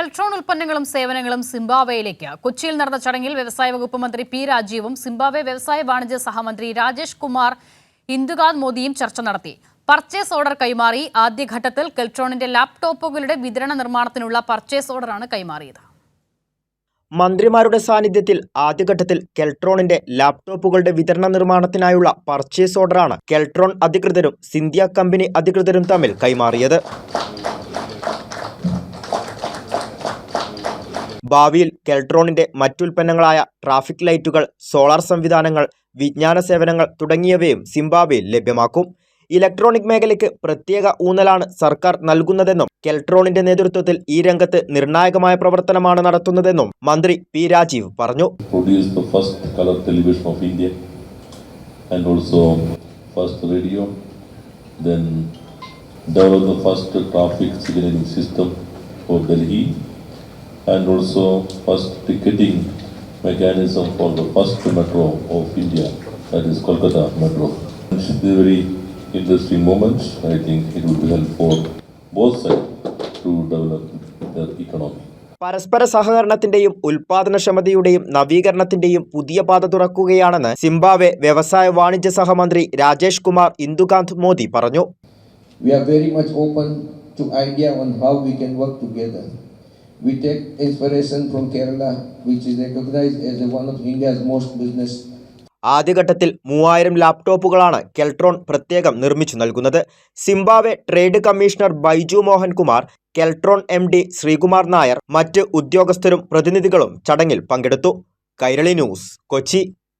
കെൽട്രോൺ ഉൽപ്പന്നങ്ങളും സേവനങ്ങളും സിംബാബ്വേയിലേക്ക്. കൊച്ചിയിൽ നടന്ന ചടങ്ങിൽ വ്യവസായ വകുപ്പ് മന്ത്രി പി രാജീവും സിംബാബ്വെ വ്യവസായ വാണിജ്യ സഹമന്ത്രി രാജേഷ് കുമാർ ഇന്ദുകാന്ത് മോദിയും ചർച്ച നടത്തി. പർച്ചേസ് ഓർഡർ കൈമാറി. ആദ്യഘട്ടത്തിൽ കെൽട്രോണിന്റെ ലാപ്ടോപ്പുകളുടെ വിതരണ നിർമ്മാണത്തിനുള്ള പർച്ചേസ് ഓർഡറാണ് കൈമാറിയത്. മന്ത്രിമാരുടെ സാന്നിധ്യത്തിൽ ആദ്യഘട്ടത്തിൽ കെൽട്രോണിന്റെ ലാപ്ടോപ്പുകളുടെ വിതരണ നിർമ്മാണത്തിനായുള്ള പർച്ചേസ് ഓർഡറാണ് കെൽട്രോൺ അധികൃതരും സിന്ധ്യ കമ്പനി അധികൃതരും തമ്മിൽ കൈമാറിയത്. ഭാവിയിൽ കെൽട്രോണിന്റെ മറ്റുൽപ്പന്നങ്ങളായ ട്രാഫിക് ലൈറ്റുകൾ സോളാർ സംവിധാനങ്ങൾ വിജ്ഞാന സേവനങ്ങൾ തുടങ്ങിയവയും സിംബാബ്വേയിൽ ലഭ്യമാക്കും. ഇലക്ട്രോണിക് മേഖലയ്ക്ക് പ്രത്യേക ഊന്നലാണ് സർക്കാർ നൽകുന്നതെന്നും കെൽട്രോണിന്റെ നേതൃത്വത്തിൽ ഈ രംഗത്ത് നിർണായകമായ പ്രവർത്തനമാണ് നടത്തുന്നതെന്നും മന്ത്രി പി രാജീവ് പറഞ്ഞു. Then develop the first traffic signaling system for Delhi. And also first ticketing mechanism for the first metro of India, that is Kolkata Metro. It's a very interesting moment. I think it would be helpful for both sides to develop their economy. പരസ്പര സഹകരണത്തിന്റെയും ഉൽപാദനക്ഷമതയുടെയും നവീകരണത്തിന്റെയും പുതിയ പാത തുറക്കുകയാണെന്ന് Zimbabwe വ്യവസായ വാണിജ്യ സഹമന്ത്രി രാജേഷ് കുമാർ ഇന്ദുകാന്ത് മോദി പറഞ്ഞു We are very much open to idea on how we can work together. We take inspiration from Kerala, which is recognized as one of India's most business. ആദ്യഘട്ടത്തിൽ മൂവായിരം ലാപ്ടോപ്പുകളാണ് കെൽട്രോൺ പ്രത്യേകം നിർമ്മിച്ചു നൽകുന്നത്. Zimbabwe trade commissioner Baiju Mohankumar Keltron M D Sreekumar Nair മറ്റ് ഉദ്യോഗസ്ഥരും പ്രതിനിധികളും ചടങ്ങിൽ പങ്കെടുത്തു. കൈരളി ന്യൂസ് കൊച്ചി.